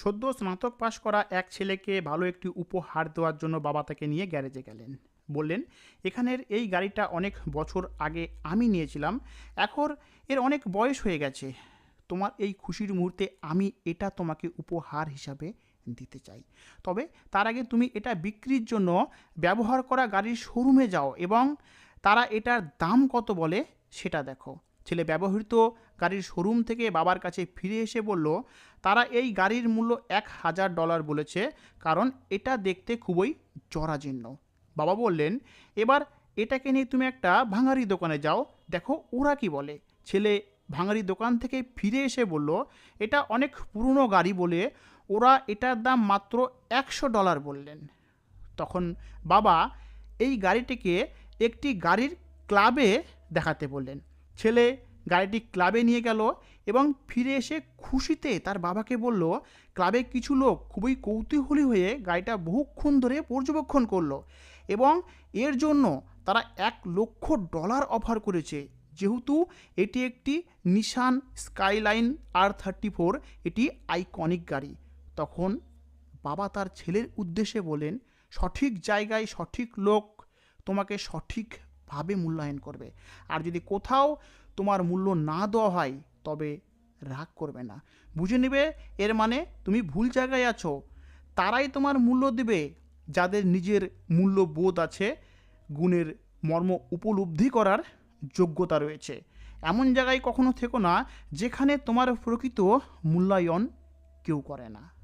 সদ্য স্নাতক পাশ করা এক ছেলেকে ভালো একটি উপহার দেওয়ার জন্য বাবা তাকে নিয়ে গ্যারেজে গেলেন। বললেন, এখানের এই গাড়িটা অনেক বছর আগে আমি নিয়েছিলাম। এখন এর অনেক বয়স হয়ে গেছে। তোমার এই খুশির মুহূর্তে আমি এটা তোমাকে উপহার হিসাবে দিতে চাই। তবে তার আগে তুমি এটা বিক্রির জন্য ব্যবহার করা গাড়ির শোরুমে যাও এবং তারা এটার দাম কত বলে সেটা দেখো। ছেলে ব্যবহৃত গাড়ির শোরুম থেকে বাবার কাছে ফিরে এসে বলল, তারা এই গাড়ির মূল্য এক হাজার ডলার বলেছে, কারণ এটা দেখতে খুবই জরাজীর্ণ। বাবা বললেন, এবার এটাকে নিয়ে তুমি একটা ভাঙারি দোকানে যাও, দেখো ওরা কি বলে। ছেলে ভাঙারি দোকান থেকে ফিরে এসে বলল, এটা অনেক পুরনো গাড়ি বলে ওরা এটার দাম মাত্র একশো ডলার বললেন। তখন বাবা এই গাড়িটিকে একটি গাড়ির ক্লাবে দেখাতে বললেন। ছেলে গাড়িটি ক্লাবে নিয়ে গেল এবং ফিরে এসে খুশিতে তার বাবাকে বলল, ক্লাবে কিছু লোক খুবই কৌতূহলী হয়ে গাড়িটা বহুক্ষণ ধরে পর্যবেক্ষণ করল এবং এর জন্য তারা এক লক্ষ ডলার অফার করেছে। যেহেতু এটি একটি Nissan Skyline R thirty four, এটি আইকনিক গাড়ি। তখন বাবা তার ছেলের উদ্দেশ্যে বলেন, সঠিক জায়গায় সঠিক লোক, তোমাকে সঠিকভাবে মূল্যায়ন করবে। আর যদি কোথাও তোমার মূল্য না দেওয়া হয়, তবে রাগ করবে না। বুঝে নেবে, এর মানে তুমি ভুল জায়গায় আছো। তারাই তোমার মূল্য দেবে, যাদের নিজের মূল্যবোধ আছে, গুণের মর্ম উপলব্ধি করার যোগ্যতা রয়েছে। এমন জায়গায় কখনো থেকো না, যেখানে তোমার প্রকৃত মূল্যায়ন কেউ করে না।